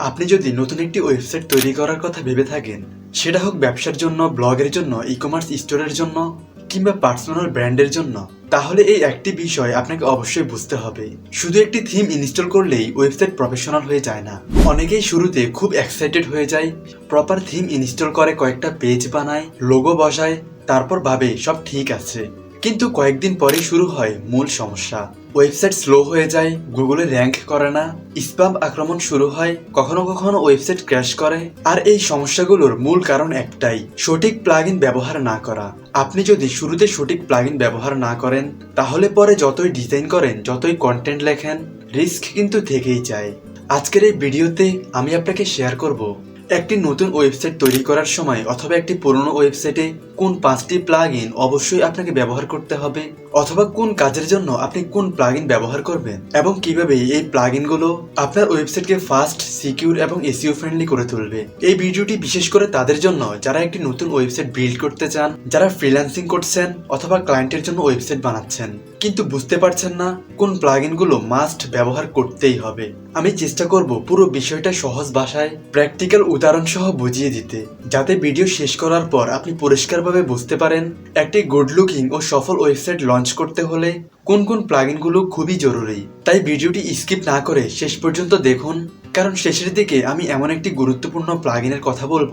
আপনি যদি নতুন একটি ওয়েবসাইট তৈরি করার কথা ভেবে থাকেন, সেটা হোক ব্যবসার জন্য, ব্লগের জন্য ই কমার্স স্টোরের জন্য, কিংবা পার্সোনাল ব্র্যান্ডের জন্য, তাহলে এই একটি বিষয় আপনাকে অবশ্যই বুঝতে হবে। শুধু একটি থিম ইনস্টল করলেই ওয়েবসাইট প্রফেশনাল হয়ে যায় না। অনেকেই শুরুতে খুব এক্সাইটেড হয়ে যায় প্রপার থিম ইনস্টল করে কয়েকটা পেজ বানায় লোগো বসায়, তারপর ভাবে সব ঠিক আছে। কিন্তু কয়েকদিন পরেই শুরু হয় মূল সমস্যা। ওয়েবসাইট স্লো হয়ে যায়, গুগলে র্যাঙ্ক করে না স্প্যাম আক্রমণ শুরু হয়, কখনো কখনো ওয়েবসাইট ক্র্যাশ করে। আর এই সমস্যাগুলোর মূল কারণ একটাই, সঠিক প্লাগইন ব্যবহার না করা। আপনি যদি শুরুতে সঠিক প্লাগইন ব্যবহার না করেন, তাহলে পরে যতই ডিজাইন করেন, যতই কন্টেন্ট লেখেন রিস্ক কিন্তু থেকেই যায়। আজকের এই ভিডিওতে আমি আপনাকে শেয়ার করব, একটি নতুন ওয়েবসাইট তৈরি করার সময় অথবা একটি পুরনো ওয়েবসাইটে কোন পাঁচটি প্লাগ অবশ্যই আপনাকে ব্যবহার করতে হবে অথবা কোন কাজের জন্য আপনি কোন প্লাগ ব্যবহার করবেন এবং কীভাবে এই প্লাগগুলো আপনার ওয়েবসাইটকে ফাস্ট সিকিউর এবং এসিও ফ্রেন্ডলি করে তুলবে। এই ভিডিওটি বিশেষ করে তাদের জন্য, যারা একটি নতুন ওয়েবসাইট বিল্ড করতে চান, যারা ফ্রিল্যান্সিং করছেন অথবা ক্লায়েন্টের জন্য ওয়েবসাইট বানাচ্ছেন। কিন্তু বুঝতে পারছেন না কোন প্লাগগুলো মাস্ট ব্যবহার করতেই হবে। আমি চেষ্টা করব পুরো বিষয়টা সহজ ভাষায় প্র্যাকটিক্যাল উদাহরণ সহ বুঝিয়ে দিতে, যাতে ভিডিও শেষ করার পর আপনি পরিষ্কারভাবে বুঝতে পারেন, একটি গুড লুকিং ও সফল ওয়েবসাইট লঞ্চ করতে হলে কোন কোন প্লাগইনগুলো খুবই জরুরি। তাই ভিডিওটি স্কিপ না করে শেষ পর্যন্ত দেখুন, কারণ শেষের দিকে আমি এমন একটি গুরুত্বপূর্ণ প্লাগইনের কথা বলব,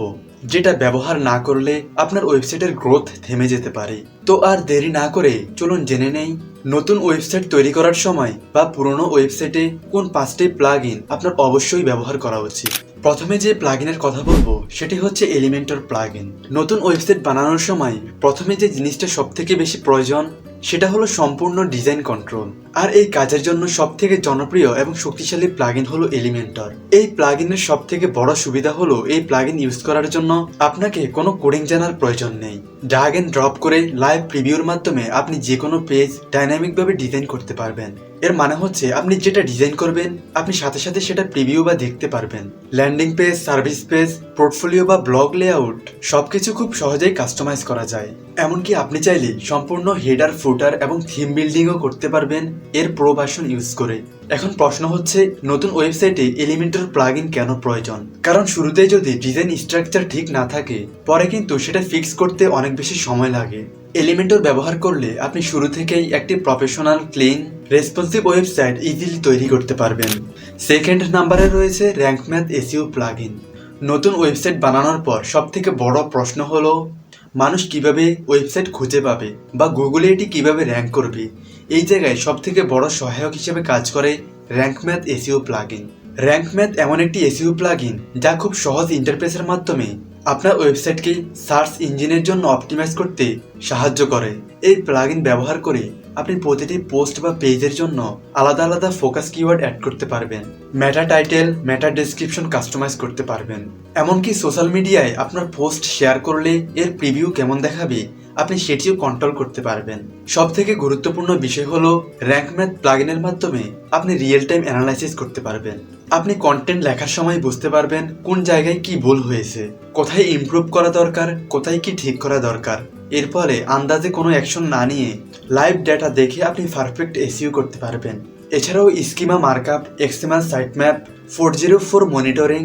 যেটা ব্যবহার না করলে আপনার ওয়েবসাইটের গ্রোথ থেমে যেতে পারে। তো আর দেরি না করে চলুন জেনে নেই, নতুন ওয়েবসাইট তৈরি করার সময় বা পুরনো ওয়েবসাইটে কোন পাঁচটি প্লাগ আপনার অবশ্যই ব্যবহার করা উচিত। প্রথমে যে প্লাগইনের কথা বলব, সেটি হচ্ছে এলিমেন্টর প্লাগইন নতুন ওয়েবসাইট বানানোর সময় প্রথমে যে জিনিসটা সব থেকে বেশি প্রয়োজন সেটা হলো সম্পূর্ণ ডিজাইন কন্ট্রোল আর এই কাজের জন্য সব থেকে জনপ্রিয় এবং শক্তিশালী প্লাগইন হলো এলিমেন্টর এই প্লাগইনের সব থেকে বড় সুবিধা হলো এই প্লাগইন ইউজ করার জন্য আপনাকে কোনো কোডিং জানার প্রয়োজন নেই। ড্রাগ এন্ড ড্রপ করে লাইভ প্রিভিউর মাধ্যমে আপনি যে কোনো পেজ ডাইনামিকভাবে ডিজাইন করতে পারবেন। এর মানে হচ্ছে আপনি যেটা ডিজাইন করবেন, আপনি সাথে সাথে সেটা প্রিভিউ বা দেখতে পারবেন। Landing page service page portfolio বা ব্লগ লেআউট সবকিছু খুব সহজেই কাস্টমাইজ করা যায়। এমনকি আপনি চাইলে সম্পূর্ণ হেডার ফুটার এবং থিম বিল্ডিংও করতে পারবেন। এর প্রো ভার্সন ইউজ করে। এখন প্রশ্ন হচ্ছে, নতুন ওয়েবসাইটে এলিমেন্টার প্লাগইন কেন প্রয়োজন? কারণ শুরুতে যদি ডিজাইন স্ট্রাকচার ঠিক না থাকে, পরে কিন্তু সেটা ফিক্স করতে অনেক বেশি সময় লাগে। এলিমেন্টর ব্যবহার করলে আপনি শুরু থেকেই একটি professional clean responsive website easily তৈরি করতে পারবেন। সেকেন্ড নাম্বারে রয়েছে র্যাঙ্ক ম্যাথ এসিও প্লাগইন নতুন ওয়েবসাইট বানানোর পর সবথেকে বড় প্রশ্ন হলো, মানুষ কীভাবে ওয়েবসাইট খুঁজে পাবে বা গুগলে এটি কীভাবে র্যাঙ্ক করবে? এই জায়গায় সব থেকে বড় সহায়ক হিসেবে কাজ করে rank math SEO plugin rank math এমন একটি এসিও প্লাগইন যা খুব সহজ ইন্টারফেসের মাধ্যমে আপনার ওয়েবসাইটকে সার্চ ইঞ্জিনের জন্য অপটিমাইজ করতে সাহায্য করে। এই প্লাগইন ব্যবহার করে আপনি প্রতিটি পোস্ট বা পেজের জন্য আলাদা আলাদা ফোকাস কিওয়ার্ড অ্যাড করতে পারবেন meta title meta description customise করতে পারবেন। এমনকি সোশ্যাল মিডিয়ায় আপনার পোস্ট শেয়ার করলে এর প্রিভিউ কেমন দেখাবে আপনি সেটিও কন্ট্রোল করতে পারবেন। সব থেকে গুরুত্বপূর্ণ বিষয় হলো র্যাঙ্ক ম্যাথ প্লাগইনের মাধ্যমে আপনি রিয়েল টাইম অ্যানালাইসিস করতে পারবেন। আপনি কন্টেন্ট লেখার সময় বুঝতে পারবেন কোন জায়গায় কি ভুল হয়েছে, কোথায় ইমপ্রুভ করা দরকার, কোথায় কি ঠিক করা দরকার। এর ফলে আন্দাজে কোনো অ্যাকশন না নিয়ে লাইভ ডেটা দেখে আপনি পারফেক্ট এসিও করতে পারবেন। এছাড়াও schema markup XML sitemap four zero four monitoring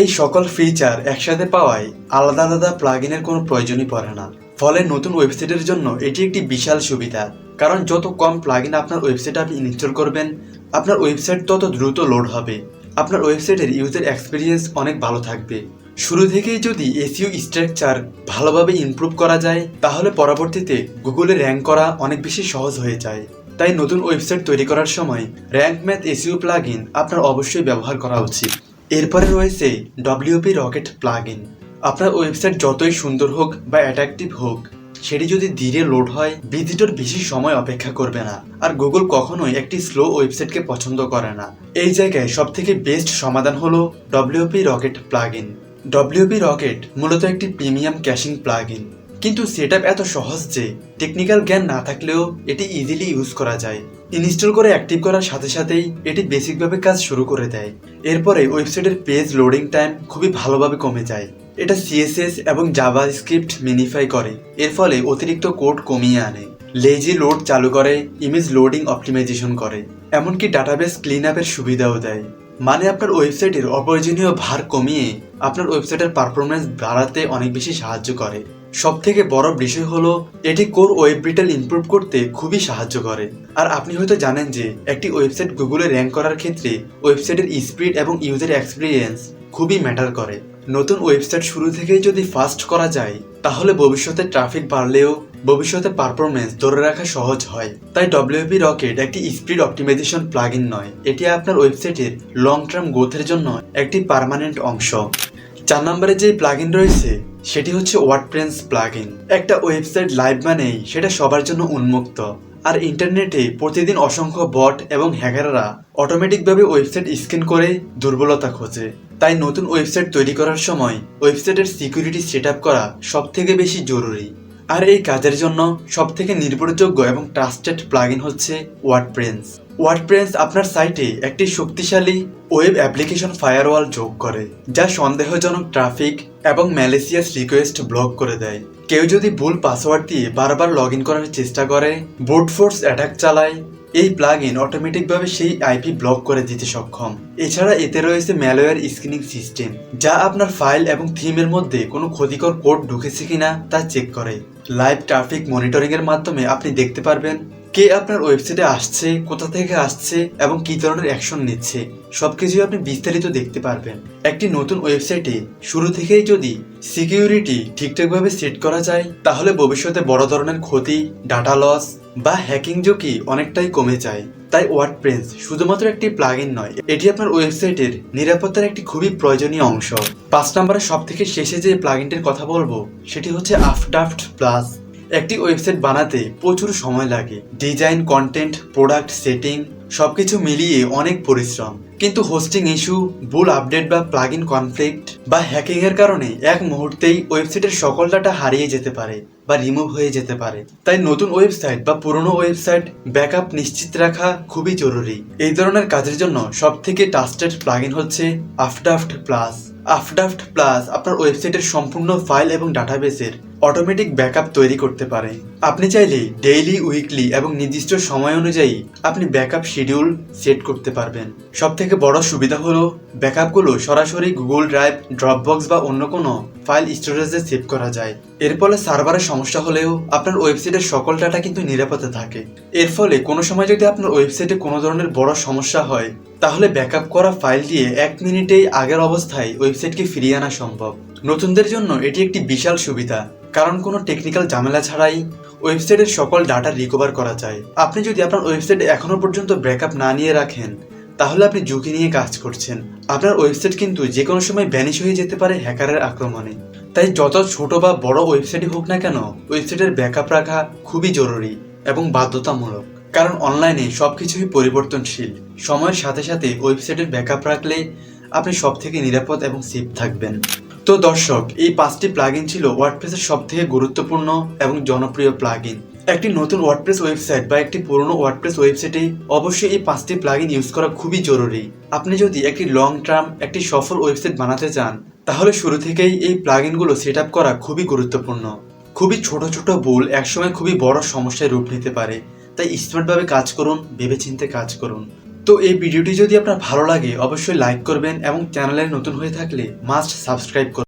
এই সকল ফিচার একসাথে পাওয়ায় আলাদা আলাদা প্লাগইনের কোনো প্রয়োজনই পড়ে না। ফলে নতুন ওয়েবসাইটের জন্য এটি একটি বিশাল সুবিধা। কারণ যত কম প্লাগইন আপনার ওয়েবসাইটে আপনি ইনস্টল করবেন, আপনার ওয়েবসাইট তত দ্রুত লোড হবে। আপনার ওয়েবসাইটের ইউজার এক্সপিরিয়েন্স অনেক ভালো থাকবে। শুরু থেকেই যদি এসিও স্ট্রাকচার ভালোভাবে ইমপ্রুভ করা যায়, তাহলে পরবর্তীতে গুগলে র্যাঙ্ক করা অনেক বেশি সহজ হয়ে যায়। তাই নতুন ওয়েবসাইট তৈরি করার সময় র্যাঙ্ক ম্যাথ এসিও প্লাগইন আপনার অবশ্যই ব্যবহার করা উচিত। এরপরে রয়েছে ডব্লিউপি রকেট প্লাগইন আপনার ওয়েবসাইট যতই সুন্দর হোক বা অ্যাট্রাকটিভ হোক, সেটি যদি ধীরে লোড হয় ভিজিটর বেশি সময় অপেক্ষা করবে না। আর গুগল কখনোই একটি স্লো ওয়েবসাইটকে পছন্দ করে না। এই জায়গায় সব থেকে বেস্ট সমাধান হলো WP rocket plugin WP rocket মূলত একটি প্রিমিয়াম ক্যাশিং প্লাগইন কিন্তু সেট এত সহজ যে টেকনিক্যাল জ্ঞান না থাকলেও এটি ইজিলি ইউজ করা যায়। ইনস্টল করে অ্যাক্টিভ করার সাথে সাথেই এটি বেসিকভাবে কাজ শুরু করে দেয়। এরপরে ওয়েবসাইটের পেজ লোডিং টাইম খুবই ভালোভাবে কমে যায়। এটা সিএসএস এবং জাভা স্ক্রিপ্ট মিনিফাই করে। এর ফলে অতিরিক্ত কোড কমিয়ে আনে। লেজি লোড চালু করে ইমেজ লোডিং অপটিমাইজেশন করে। এমনকি ডাটাবেস ক্লিন আপের সুবিধাও দেয়। মানে আপনার ওয়েবসাইটের অপ্রয়োজনীয় ভার কমিয়ে আপনার ওয়েবসাইটের পারফরমেন্স বাড়াতে অনেক বেশি সাহায্য করে। সব থেকে বড় বিষয় হলো, এটি কোর ওয়েব ব্রিটেল ইমপ্রুভ করতে খুবই সাহায্য করে। আর আপনি হয়তো জানেন যে, একটি ওয়েবসাইট গুগলে র্যাঙ্ক করার ক্ষেত্রে ওয়েবসাইটের স্পিড এবং ইউজার এক্সপিরিয়েন্স খুবই ম্যাটার করে। নতুন ওয়েবসাইট শুরু থেকেই যদি ফাস্ট করা যায়, তাহলে ভবিষ্যতে ট্রাফিক বাড়লেও ভবিষ্যতে পারফরমেন্স ধরে রাখা সহজ হয়। তাই ডব্লিউপি রকেট একটি স্পিড অপটিমাইজেশন প্লাগইন নয়। এটি আপনার ওয়েবসাইটের লং টার্ম গ্রোথের জন্য একটি পার্মানেন্ট অংশ। চার নম্বরে যে প্লাগইন রয়েছে, সেটি হচ্ছে ওয়ার্ডপ্রেন্স প্লাগইন একটা ওয়েবসাইট লাইভ মানেই সেটা সবার জন্য উন্মুক্ত। আর ইন্টারনেটে প্রতিদিন অসংখ্য বট এবং হ্যাকাররা অটোমেটিকভাবে ওয়েবসাইট স্ক্যান করে দুর্বলতা খোঁজে। তাই নতুন ওয়েবসাইট তৈরি করার সময় ওয়েবসাইটের সিকিউরিটি সেট করা সব থেকে বেশি জরুরি। আর এই কাজের জন্য সব থেকে নির্ভরযোগ্য এবং ট্রাস্টেড প্লাগইন হচ্ছে ওয়ার্ডপ্রেন্স ওয়ার্ডপ্রেন্স আপনার সাইটে একটি শক্তিশালী ওয়েব অ্যাপ্লিকেশন ফায়ারওয়াল যোগ করে, যা সন্দেহজনক ট্রাফিক এবং ম্যালেসিয়াস রিকোয়েস্ট ব্লক করে দেয়। কেউ যদি ভুল পাসওয়ার্ড দিয়ে বারবার লগ ইন করার চেষ্টা করে বুট ফোর্স অ্যাটাক চালায়, এই প্লাগ ইন অটোমেটিকভাবে সেই আইপি ব্লক করে দিতে সক্ষম। এছাড়া এতে রয়েছে ম্যালওয়্যার স্ক্রিনিং সিস্টেম যা আপনার ফাইল এবং থিমের মধ্যে কোনো ক্ষতিকর কোড ঢুকেছে কিনা তা চেক করে। লাইভ ট্রাফিক মনিটরিং এর মাধ্যমে আপনি দেখতে পারবেন কে আপনার ওয়েবসাইটে আসছে, কোথা থেকে আসছে এবং কী ধরনের অ্যাকশন নিচ্ছে। সবকিছুই আপনি বিস্তারিত দেখতে পারবেন। একটি নতুন ওয়েবসাইটে শুরু থেকেই যদি সিকিউরিটি ঠিকঠাকভাবে সেট করা যায়, তাহলে ভবিষ্যতে বড় ধরনের ক্ষতি, ডাটা লস বা হ্যাকিং ঝুঁকি অনেকটাই কমে যায়। তাই ওয়ার্ডপ্রেস শুধুমাত্র একটি প্লাগইন নয়, এটি আপনার ওয়েবসাইটের নিরাপত্তার একটি খুবই প্রয়োজনীয় অংশ। পাঁচ নম্বরে সব থেকে শেষে যে প্লাগইনটির কথা বলব, সেটি হচ্ছে আফডাফট প্লাস একটি ওয়েবসাইট বানাতে প্রচুর সময় লাগে। ডিজাইন, কন্টেন্ট, প্রোডাক্ট, সেটিং, সবকিছু মিলিয়ে অনেক পরিশ্রম। কিন্তু হোস্টিং ইস্যু ভুল আপডেট বা প্লাগ ইন কনফ্লিক্ট বা হ্যাকিং এর কারণে এক মুহূর্তেই ওয়েবসাইটের সকল ডাটা হারিয়ে যেতে পারে বা রিমুভ হয়ে যেতে পারে। তাই নতুন ওয়েবসাইট বা পুরনো ওয়েবসাইট ব্যাকআপ নিশ্চিত রাখা খুবই জরুরি। এই ধরনের কাজের জন্য সব থেকে ট্রাস্টেড প্লাগ ইন হচ্ছে আফডাফট প্লাস আফডাফট প্লাস আপনার ওয়েবসাইটের সম্পূর্ণ ফাইল এবং ডাটাবেসের অটোমেটিক ব্যাকআপ তৈরি করতে পারে। আপনি চাইলে ডেইলি উইকলি এবং নির্দিষ্ট সময় অনুযায়ী আপনি ব্যাকআপ শিডিউল সেট করতে পারবেন। সব থেকে বড় সুবিধা হলো ব্যাকআপগুলো সরাসরি গুগল ড্রাইভ ড্রপবক্স বা অন্য কোনো ফাইল স্টোরেজে সেভ করা যায়। এর ফলে সার্ভারের সমস্যা হলেও আপনার ওয়েবসাইটের সকল ডাটা কিন্তু নিরাপদে থাকে। এর ফলে কোনো সময় যদি আপনার ওয়েবসাইটে কোনো ধরনের বড় সমস্যা হয় তাহলে ব্যাকআপ করা ফাইল দিয়ে এক মিনিটেই আগের অবস্থায় ওয়েবসাইটকে ফিরিয়ে আনা সম্ভব। নতুনদের জন্য এটি একটি বিশাল সুবিধা, কারণ কোনো টেকনিক্যাল ঝামেলা ছাড়াই ওয়েবসাইটের সকল ডাটা রিকভার করা যায়। আপনি যদি আপনার ওয়েবসাইটে এখনও পর্যন্ত ব্যাকআপ না নিয়ে রাখেন, তাহলে আপনি ঝুঁকি নিয়ে কাজ করছেন। আপনার ওয়েবসাইট কিন্তু যে কোনো সময় ব্যানিশ হয়ে যেতে পারে হ্যাকারের আক্রমণে। তাই যত ছোট বা বড় ওয়েবসাইটই হোক না কেন, ওয়েবসাইটের ব্যাকআপ রাখা খুবই জরুরি এবং বাধ্যতামূলক। কারণ অনলাইনে সব কিছুই পরিবর্তনশীল। সময়ের সাথে সাথে ওয়েবসাইটের ব্যাকআপ রাখলে আপনি সব থেকে নিরাপদ এবং সেফ থাকবেন। তো দর্শক, এই পাঁচটি প্লাগইন ছিল ওয়ার্ডপ্রেসের সব থেকে গুরুত্বপূর্ণ এবং জনপ্রিয় প্লাগইন একটি নতুন ওয়ার্ডপ্রেস ওয়েবসাইট বা একটি পুরনো ওয়ার্ডপ্রেস ওয়েবসাইটে অবশ্যই এই পাঁচটি প্লাগইন ইউজ করা খুবই জরুরি। আপনি যদি একটি লং টার্ম একটি সফল ওয়েবসাইট বানাতে চান, তাহলে শুরু থেকেই এই প্লাগইনগুলো সেট আপ করা খুবই গুরুত্বপূর্ণ। খুবই ছোট ছোট ভুল একসময় খুবই বড় সমস্যায় রূপ নিতে পারে। তাই স্মার্টভাবে কাজ করুন, ভেবেচিন্তে কাজ করুন। তো এই ভিডিওটি যদি আপনার ভালো লাগে, অবশ্যই লাইক করবেন এবং চ্যানেলে নতুন হয়ে থাকলে মাস্ট সাবস্ক্রাইব করুন